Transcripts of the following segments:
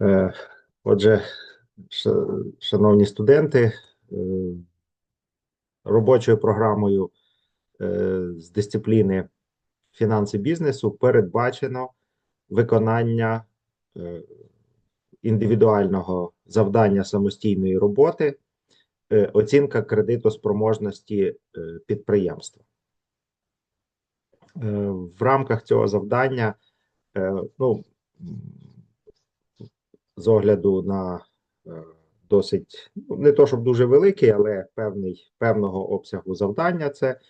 Е, Отже, шановні студенти, е, робочою програмою е, з дисципліни фінанси бізнесу передбачено виконання індивідуального завдання самостійної роботи, оцінка кредитоспроможності підприємства. В рамках цього завдання, ну, з огляду на е, досить ну, не то, щоб дуже великий, але певний певного обсягу завдання це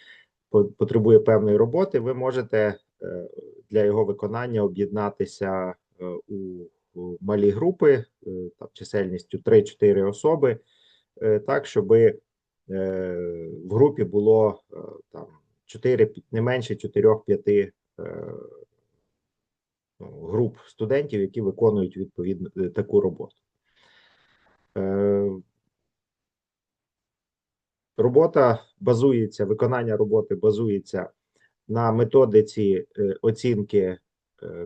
потребує певної роботи. Ви можете е, для його виконання об'єднатися е, у, малі групи там чисельністю 3-4 особи, так щоб в групі було там 4, не менше 4-5 е, ну, груп студентів, які виконують відповідно е, таку роботу. Е, Робота базується, виконання роботи базується на методиці е, оцінки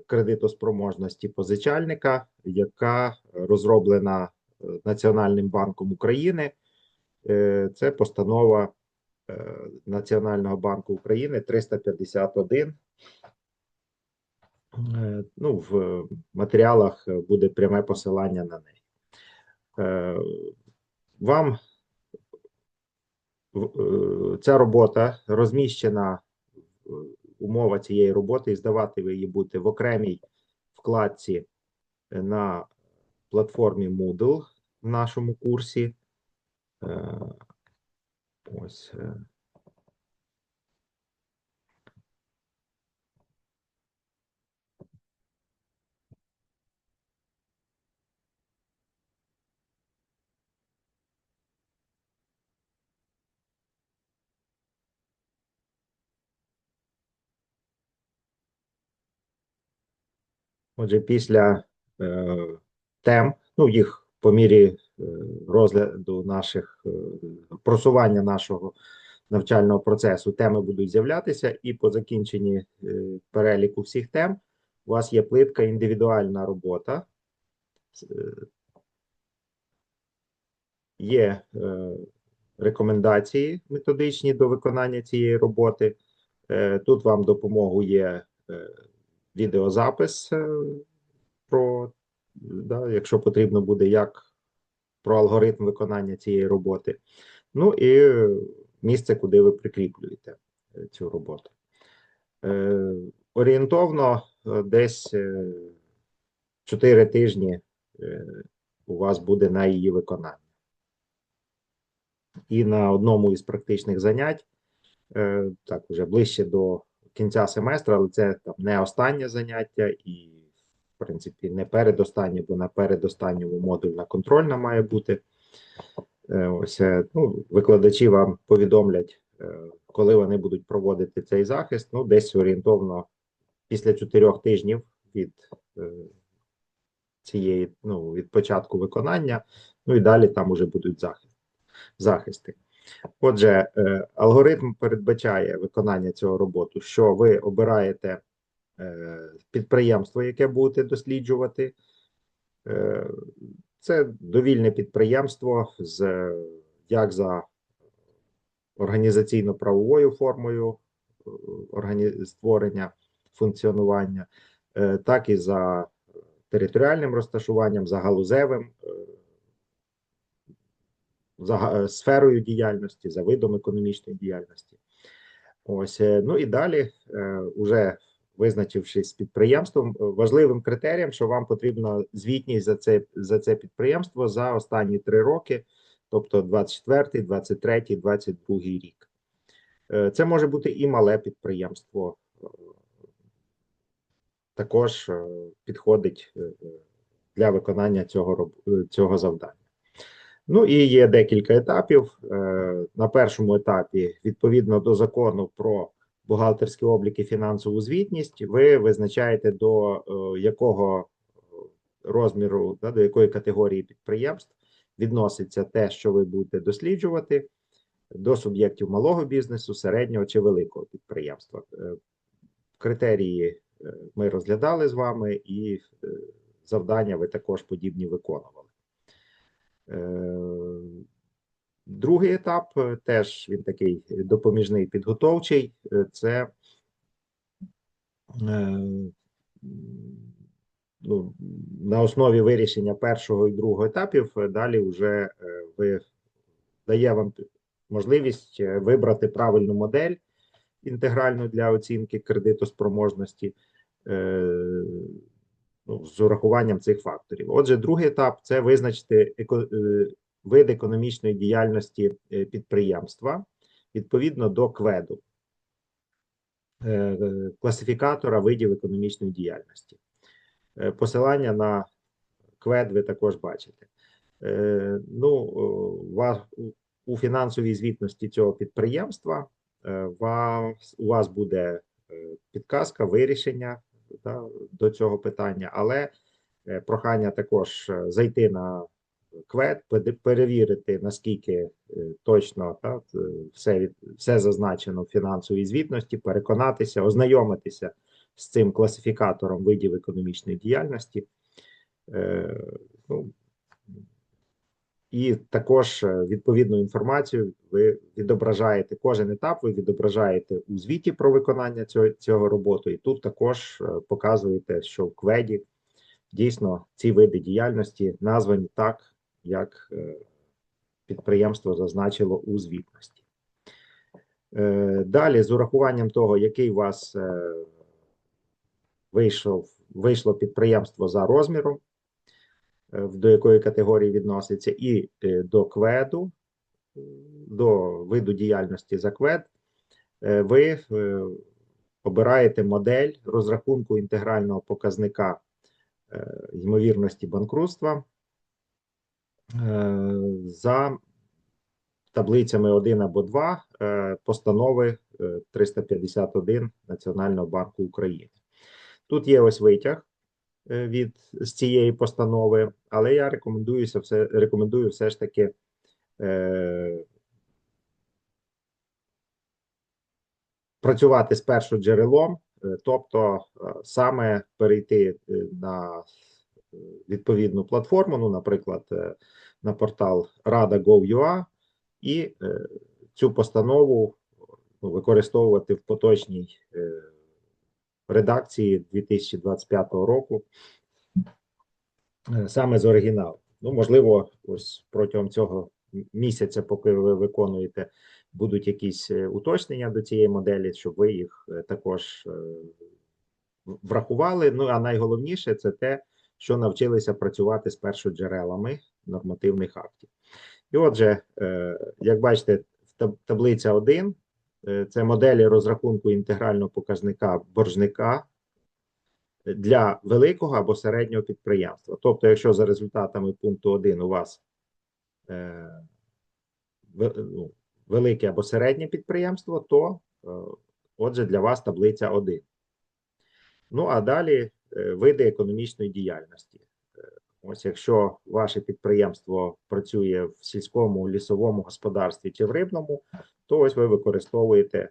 кредитоспроможності позичальника, яка розроблена Національним банком України. Це постанова Національного банку України 351. Е, Ну, в матеріалах буде пряме посилання на неї. Е, Вам е, ця робота розміщена, умова цієї роботи, і здавати ви її будете в окремій вкладці на платформі Moodle в нашому курсі. Ось. Отже, після е, тем, ну їх по мірі е, розгляду наших е, просування нашого навчального процесу, теми будуть з'являтися, і по закінченні е, переліку всіх тем у вас є плитка індивідуальна робота. Є е, рекомендації методичні до виконання цієї роботи. Е, Тут вам допомогу є е, відеозапис е, про, да, якщо потрібно буде, як про алгоритм виконання цієї роботи. Ну і місце, куди ви прикріплюєте е, цю роботу. Е, Орієнтовно е, десь 4 тижні у вас буде на її виконання. І на одному із практичних занять, так, вже ближче до кінця семестру, але це там не останнє заняття і, в принципі, не передостаннє, бо на передостанньому модульна контрольна має бути. Е, Ось е, ну, викладачі вам повідомлять, е, коли вони будуть проводити цей захист. Ну, десь орієнтовно після чотирьох тижнів від цієї, ну, від початку виконання, ну і далі там уже будуть захист, захисти. Отже, е, алгоритм передбачає виконання цього роботу, що ви обираєте е, підприємство, яке будете досліджувати. Е, Це довільне підприємство з як за організаційно-правовою формою створення функціонування, так і за територіальним розташуванням, за галузевим, за е, сферою діяльності, за видом економічної діяльності. Ось, е, ну і далі, е, уже визначившись з підприємством, важливим критерієм, що вам потрібна звітність за це, за це підприємство за останні три роки, тобто 24, 23, 22 рік. Це може бути і мале підприємство, також підходить для виконання цього, цього завдання. Ну і є декілька етапів. Е, На першому етапі, відповідно до закону про бухгалтерський облік і фінансову звітність, ви визначаєте до е, якого розміру, да, до якої категорії підприємств відноситься те, що ви будете досліджувати, до суб'єктів малого бізнесу, середнього чи великого підприємства. Е, Критерії ми розглядали з вами, і завдання ви також подібні виконували. Е, Другий етап е, теж він такий допоміжний підготовчий. е, Це ну, на основі вирішення першого і другого етапів. Далі вже ви дає вам можливість вибрати правильну модель інтегральну для оцінки кредитоспроможності ну, з урахуванням цих факторів. Отже, другий етап це визначити еко, е, вид економічної діяльності е, підприємства відповідно до кведу е, класифікатора видів економічної діяльності. Посилання на квед ви також бачите. Ну, у- фінансовій звітності цього підприємства у вас буде підказка вирішення да, до цього питання, але е, прохання також е, зайти на квет, перевірити, наскільки е, точно так, е, все, все зазначено в фінансовій звітності, переконатися, ознайомитися з цим класифікатором видів економічної діяльності. Ну, і також е, відповідну інформацію ви відображаєте кожен етап, ви відображаєте у звіті про виконання цього, цього роботи, і тут також е, показуєте, що в кведі дійсно ці види діяльності названі так, як е, підприємство зазначило у звітності. Далі, з урахуванням того, який у вас вийшов, вийшло підприємство за розміром, до якої категорії відноситься, і е, до кведу, е, до виду діяльності за квед, е, ви е, обираєте модель розрахунку інтегрального показника е, ймовірності банкрутства е, за таблицями 1 або 2 е, постанови е, 351 Національного банку України. Тут є ось витяг е, від з цієї постанови, але я рекомендуюся все, рекомендую все ж таки е, працювати з першим джерелом, е, тобто е, саме перейти е, на е, відповідну платформу, ну, наприклад, е, на портал Rada.gov.ua і е, цю постанову ну, використовувати в поточній е, редакції 2025 року е, саме з оригіналу. Ну, можливо, ось протягом цього місяця, поки ви виконуєте, будуть якісь е, уточнення до цієї моделі, щоб ви їх е, також врахували. Ну а найголовніше це те, що навчилися працювати з першоджерелами нормативних актів. І отже, як бачите, таблиця 1 е, це моделі розрахунку інтегрального показника боржника для великого або середнього підприємства. Тобто, якщо за результатами пункту 1 у вас е, ну, велике або середнє підприємство, то е, отже для вас таблиця 1. Ну а далі е, види економічної діяльності. Ось якщо ваше підприємство працює в сільському лісовому господарстві чи в рибному, то ось ви використовуєте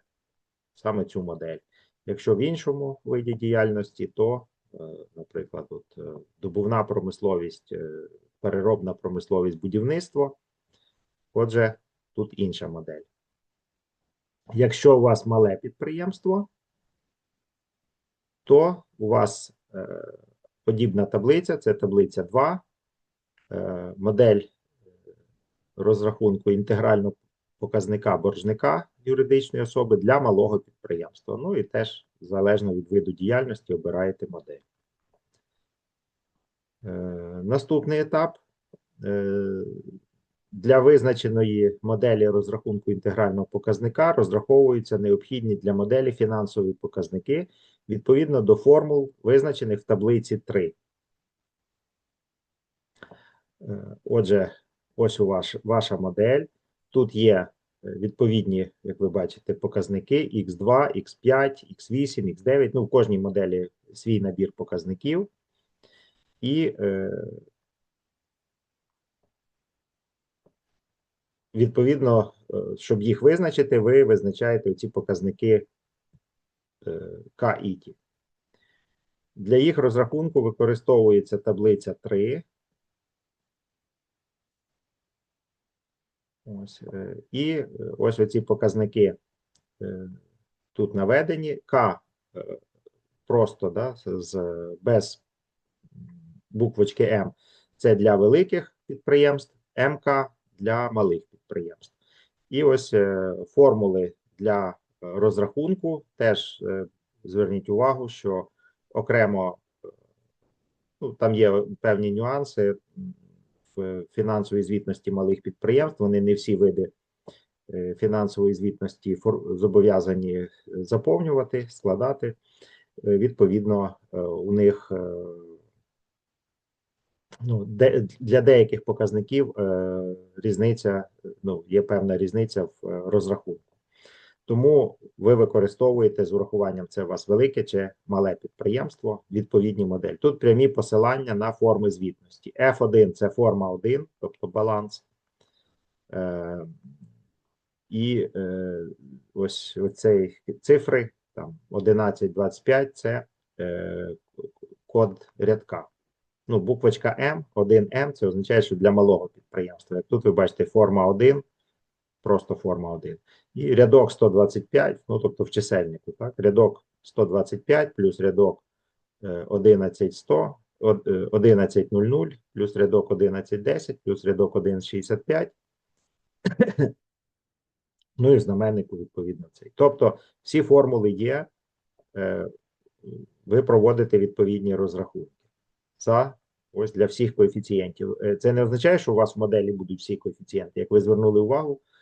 саме цю модель. Якщо в іншому виді діяльності, то, е, наприклад, от, е, добувна промисловість, е, переробна промисловість, будівництво, отже, тут інша модель. Якщо у вас мале підприємство, то у вас подібна таблиця, це таблиця 2, е, модель е, розрахунку інтегрального показника боржника юридичної особи для малого підприємства. Ну і теж залежно від виду діяльності обираєте модель. Е, Наступний етап. Для визначеної моделі розрахунку інтегрального показника розраховуються необхідні для моделі фінансові показники відповідно до формул, визначених в таблиці 3. Е, Отже, ось у ваш, ваша модель. Тут є е, відповідні, як ви бачите, показники X2, X5, X8, X9. Ну, в кожній моделі свій набір показників. І е, відповідно, е, щоб їх визначити, ви визначаєте ці показники е, К і Для їх розрахунку використовується таблиця 3. Ось, е, і е, ось оці показники тут наведені. К просто да, з- без буквочки М. Це для великих підприємств, МК для малих підприємств. І ось формули для розрахунку теж е, зверніть увагу, що окремо ну, там є певні нюанси в фінансовій звітності малих підприємств. Вони не всі види е, фінансової звітності зобов'язані е, заповнювати, складати. Відповідно, у них ну, де, для деяких показників різниця, ну, є певна різниця в розрахунку. Тому ви використовуєте з урахуванням це у вас велике чи мале підприємство, відповідні моделі. Тут прямі посилання на форми звітності. F1 це форма 1, тобто баланс. Е, і е, ось оцей цифри, там 1125 це е, код рядка. Ну, буквочка М, 1М, це означає, що для малого підприємства. Як тут ви бачите форма 1, просто форма 1. І рядок 125, ну тобто в чисельнику, так? Рядок 125 плюс рядок е, 11100, од- е, 1100 плюс рядок 1110 плюс рядок 165. Ну і знаменнику відповідно цей. Тобто всі формули є, е, ви проводите відповідні розрахунки за ось для всіх коефіцієнтів. Е, Це не означає, що у вас в моделі будуть всі коефіцієнти. Як ви звернули увагу, е,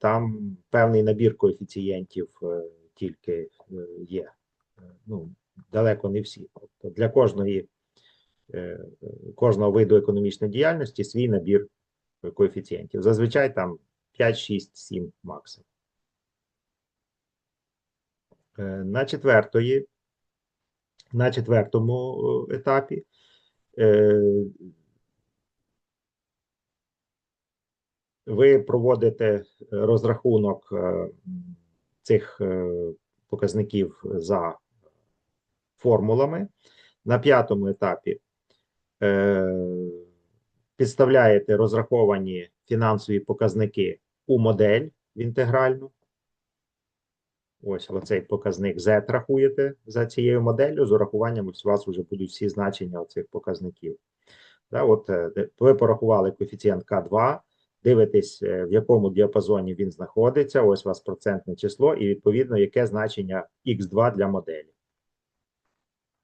там певний набір коефіцієнтів е, тільки е, є. Е, Ну, далеко не всі. Тобто для кожної е, е, кожного виду економічної діяльності свій набір е, коефіцієнтів. Зазвичай там 5, 6, 7 максимум. Е, На четвертої, на четвертому е, етапі ви проводите розрахунок е, цих е, показників за формулами. На п'ятому етапі е, підставляєте розраховані фінансові показники у модель в інтегральну. Ось оцей показник Z рахуєте за цією моделлю. З урахуванням у вас вже будуть всі значення оцих показників. Да, от е, ви порахували коефіцієнт К2, дивитесь, е, в якому діапазоні він знаходиться. Ось у вас процентне число, і відповідно, яке значення Х2 для моделі.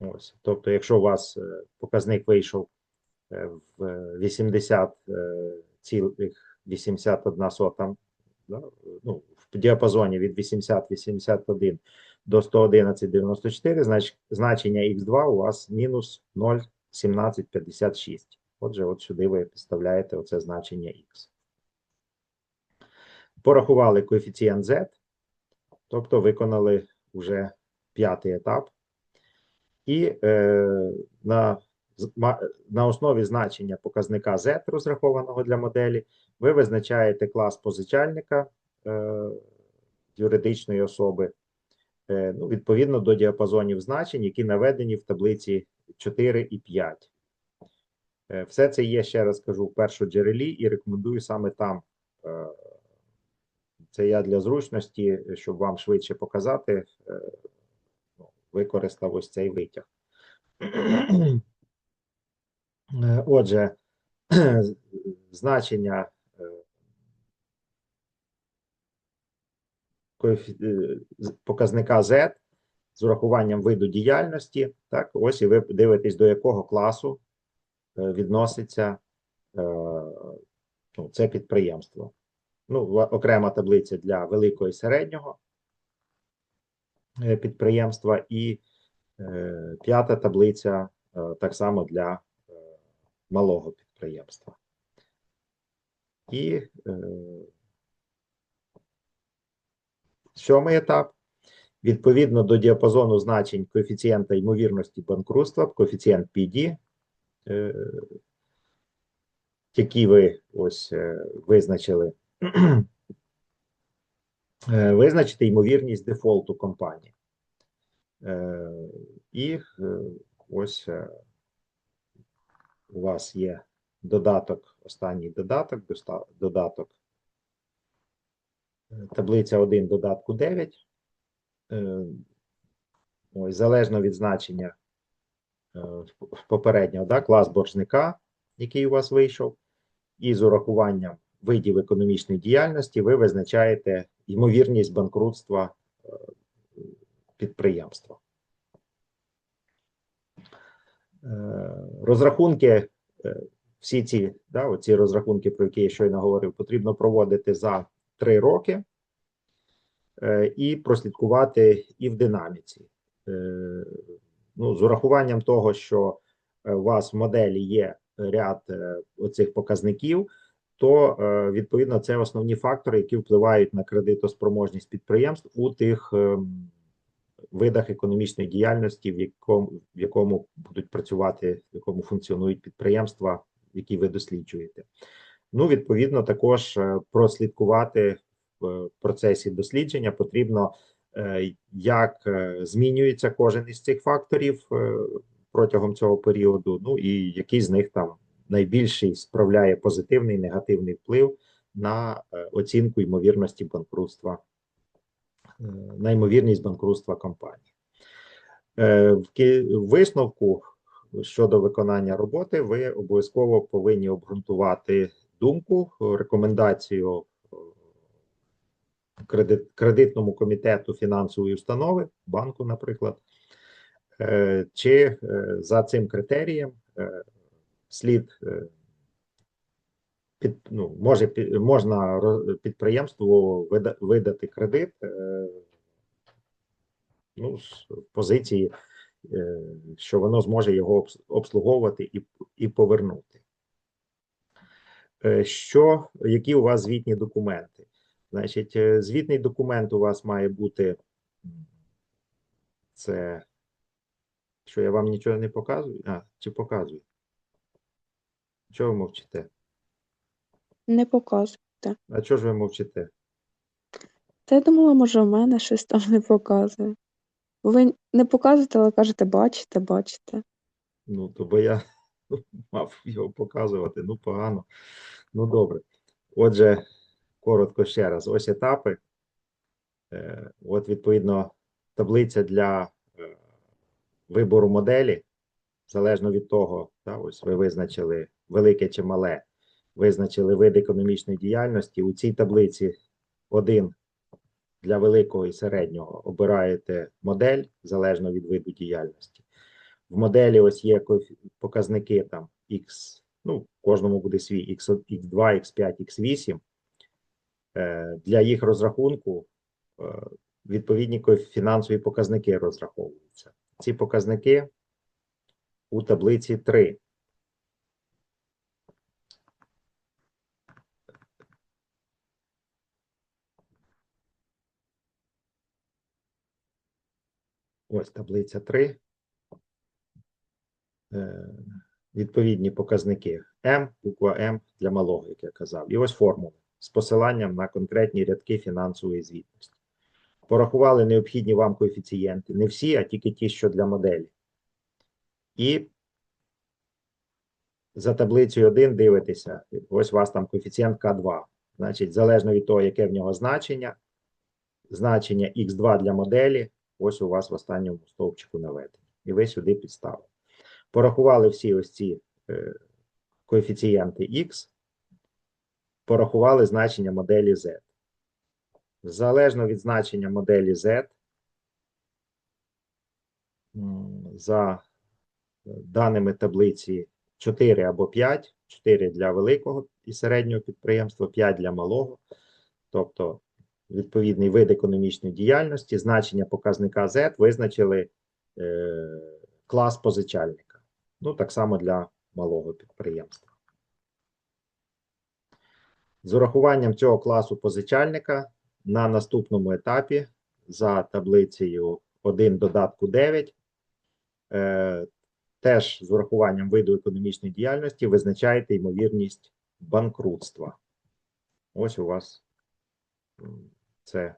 Ось, тобто, якщо у вас е, показник вийшов е, в е, 80 е, цілих 81 сотам, да, ну, в діапазоні від 80-81 до 111,94, значить значення Х2 у вас мінус 0,1756. Отже, от сюди ви підставляєте оце значення Х. Порахували коефіцієнт Z, тобто виконали вже п'ятий етап. І е, на, на основі значення показника Z, розрахованого для моделі, ви визначаєте клас позичальника е, юридичної особи е, ну, відповідно до діапазонів значень, які наведені в таблиці 4 і 5. Е, все це є, ще раз кажу, в першоджерелі і рекомендую саме там. Е, це я для зручності, щоб вам швидше показати, е, ну, використав ось цей витяг. Е, Отже, значення е, показника Z з урахуванням виду діяльності. Так, ось і ви дивитесь, до якого класу відноситься ну, це підприємство. Ну, окрема таблиця для великого і середнього е, підприємства, і е, п'ята таблиця е, так само для е, малого підприємства. І е, сьомий етап. Відповідно до діапазону значень коефіцієнта ймовірності банкрутства, коефіцієнт PD, е, які ви ось е, визначили, визначити ймовірність дефолту компанії. Е, І е, ось е, у вас є додаток, останній додаток, додаток е, таблиця 1 додатку 9. Е, Ось, залежно від значення е, попереднього, да, клас боржника, який у вас вийшов, і з урахуванням видів економічної діяльності ви визначаєте ймовірність банкрутства е, підприємства. Е, Розрахунки, е, всі ці, да, оці розрахунки, про які я щойно говорив, потрібно проводити за три роки і прослідкувати і в динаміці. Ну, з урахуванням того, що у вас в моделі є ряд оцих показників, то е, відповідно це основні фактори, які впливають на кредитоспроможність підприємств у тих ем, видах економічної діяльності, в якому, в якому будуть працювати, в якому функціонують підприємства, які ви досліджуєте. Ну, відповідно, також е, прослідкувати в процесі дослідження потрібно, е, як е, змінюється кожен із цих факторів е, протягом цього періоду, ну і який з них там найбільший справляє позитивний негативний вплив на е, оцінку ймовірності банкрутства е, на ймовірність банкрутства компанії. Е, В висновку щодо виконання роботи, ви обов'язково повинні обґрунтувати думку, рекомендацію кредит, кредитному комітету фінансової установи, банку, наприклад, чи за цим критерієм слід е, під, ну, може, можна підприємству видати кредит е, ну, з позиції, е, що воно зможе його обслуговувати і, і повернути. Що, які у вас звітні документи? Значить, звітний документ у вас має бути це, що я вам нічого не показую? А, чи показую? Чого ви мовчите? Не показуйте. А чого ж ви мовчите? Та я думала, може, у мене щось там не показує. Ви не показуєте, але кажете, бачите, бачите. Ну, то бо я мав його показувати. Ну, погано. Ну, добре. Отже, коротко ще раз. Ось етапи. Е, От, відповідно, таблиця для е, вибору моделі, залежно від того, та, ось ви визначили велике чи мале, визначили вид економічної діяльності. У цій таблиці один для великого і середнього обираєте модель залежно від виду діяльності. В моделі ось є показники там X, ну, кожному буде свій X, X2, X5, X8. Е, Для їх розрахунку е, відповідні фінансові показники розраховуються. Ці показники у таблиці 3. Ось таблиця 3. Е, Відповідні показники М, буква М для малого, як я казав. І ось формули з посиланням на конкретні рядки фінансової звітності. Порахували необхідні вам коефіцієнти. Не всі, а тільки ті, що для моделі. І за таблицею 1 дивитеся. Ось у вас там коефіцієнт К2. Значить, залежно від того, яке в нього значення, значення Х2 для моделі, ось у вас в останньому стовпчику наведено. І ви сюди підставили. Порахували всі ось ці е, коефіцієнти Х, порахували значення моделі Z. Залежно від значення моделі Z, за даними таблиці 4 або 5, 4 для великого і середнього підприємства, 5 для малого, тобто відповідний вид економічної діяльності, значення показника Z визначили е, клас позичальника. Ну, так само для малого підприємства. З урахуванням цього класу позичальника на наступному етапі за таблицею 1 додатку 9 е, теж з урахуванням виду економічної діяльності визначаєте ймовірність банкрутства. Ось у вас це,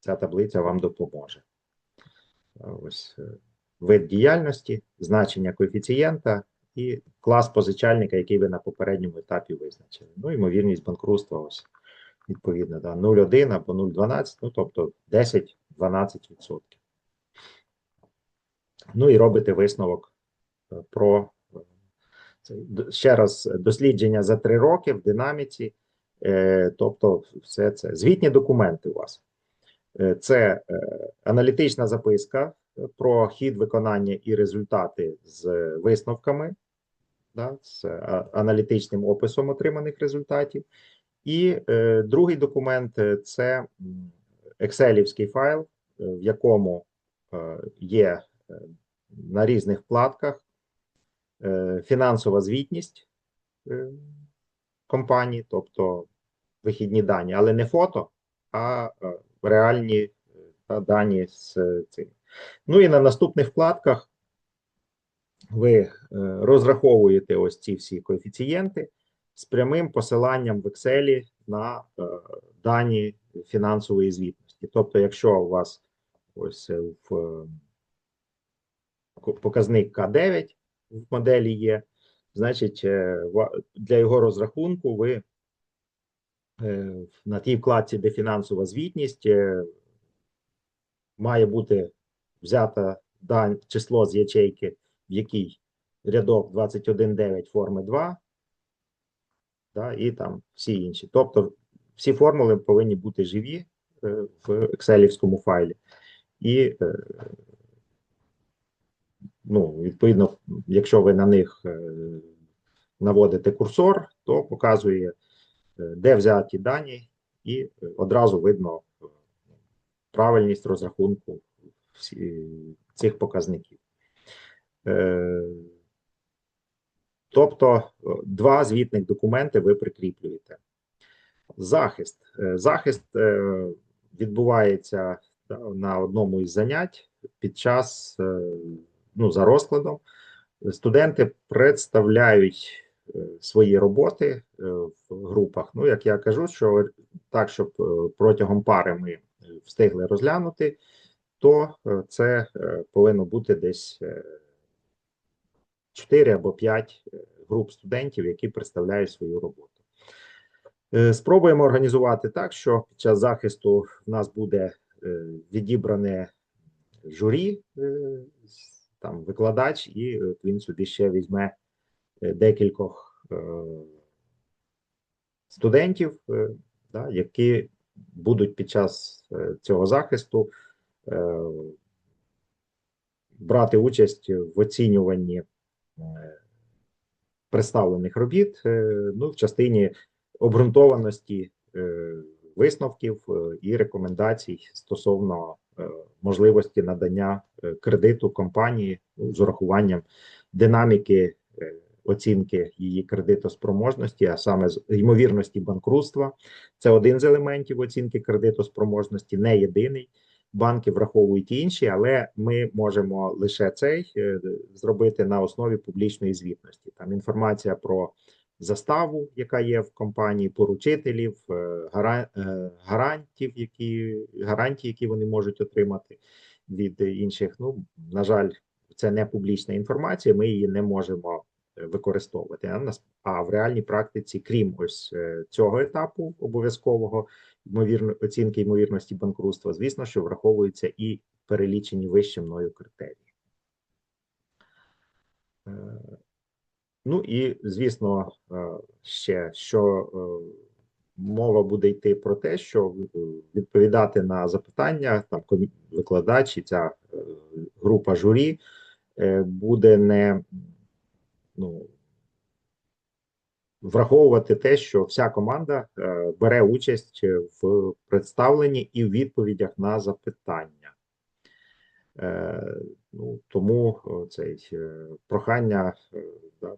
ця таблиця вам допоможе. Ось е, вид діяльності, значення коефіцієнта і клас позичальника, який ви на попередньому етапі визначили. Ну, ймовірність банкрутства ось відповідно, да, 0,1 або 0,12, ну тобто 10-12%. Ну і робите висновок е, про е. Ще раз дослідження за три роки в динаміці, тобто все це звітні документи у вас. Е, Це е, аналітична записка е, про хід виконання і результати з висновками, да, з аналітичним описом отриманих результатів. І е, другий документ е, це екселівський файл, е, в якому е, є е, на різних вкладках е, фінансова звітність е, компанії, тобто вихідні дані, але не фото, а е, реальні е, та дані з е, цим. Ну і на наступних вкладках ви розраховуєте ось ці всі коефіцієнти з прямим посиланням в Excel на дані фінансової звітності. Тобто, якщо у вас ось в показник К9 в моделі є, значить е, для його розрахунку ви е, на тій вкладці, де фінансова звітність, е, має бути взята дань, число з ячейки, в якій рядок 21.9 форми 2, да, і там всі інші. Тобто всі формули повинні бути живі в екселівському файлі. І ну, відповідно, якщо ви на них е, наводите курсор, то показує, е, де взяті дані, і одразу видно е, правильність розрахунку цих показників. Тобто, два звітних документи ви прикріплюєте. Захист. Захист відбувається на одному із занять під час, ну, за розкладом. Студенти представляють е, свої роботи е, в групах. Ну, як я кажу, що так, щоб е, протягом пари ми встигли розглянути, то це повинно бути десь е, 4 або 5 груп студентів, які представляють свою роботу. Спробуємо організувати так, що під час захисту в нас буде відібране журі, там викладач, і е, він собі ще візьме е, декількох е, студентів, да, які будуть під час цього захисту брати участь в оцінюванні представлених робіт, ну, в частині обґрунтованості висновків і рекомендацій стосовно можливості надання кредиту компанії з урахуванням динаміки е, оцінки її кредитоспроможності, а саме з ймовірності банкрутства. Це один з елементів оцінки кредитоспроможності, не єдиний. Банки враховують інші, але ми можемо лише цей е, зробити на основі публічної звітності. Там інформація про заставу, яка є в компанії, поручителів, е, е, гарантів, які гарантії, які вони можуть отримати від інших. Ну на жаль, це не публічна інформація. Ми її не можемо е, використовувати. А в реальній практиці, крім ось е, цього етапу обов'язкового ймовірно оцінки ймовірності банкрутства, звісно, що враховуються і перелічені вище мною критерії. Е, Ну і звісно, ще що мова буде йти про те, що е, відповідати на запитання там викладач і ця е, група журі е, буде не ну, враховувати те, що вся команда бере участь в представленні і в відповідях на запитання. Ну, тому о, цей е, прохання да,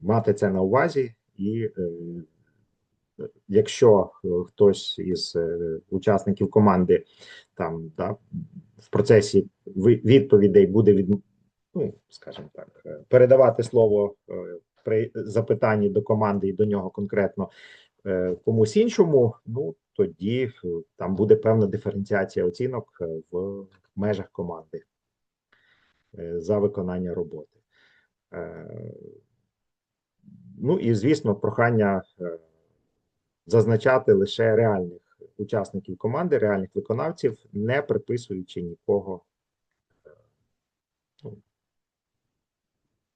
мати це на увазі, і якщо е, хтось із е, учасників команди там да, в процесі відповідей буде від, ну, скажімо так, е, передавати слово при запитанні до команди і до нього конкретно комусь іншому, ну тоді там буде певна диференціація оцінок в межах команди. за виконання роботи. Ну і звісно, прохання зазначати лише реальних учасників команди, реальних виконавців, не приписуючи нікого е, ну,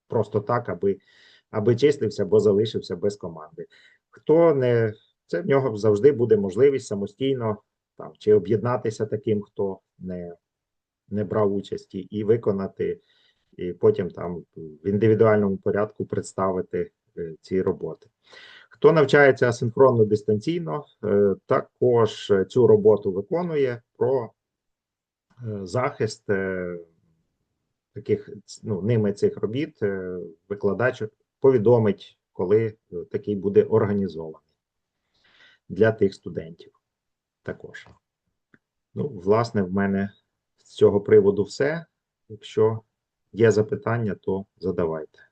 просто так, аби, аби числився або залишився без команди. Хто не це в нього завжди буде можливість самостійно там чи об'єднатися таким, хто не, не брав участі, і виконати, і потім там в індивідуальному порядку представити е, ці роботи. Хто навчається асинхронно дистанційно, е, також цю роботу виконує про е, захист е, таких ну, ними цих робіт. Викладач повідомить, коли такий буде організований для тих студентів. Також. Ну, власне, в мене з цього приводу все. Якщо є запитання, то задавайте.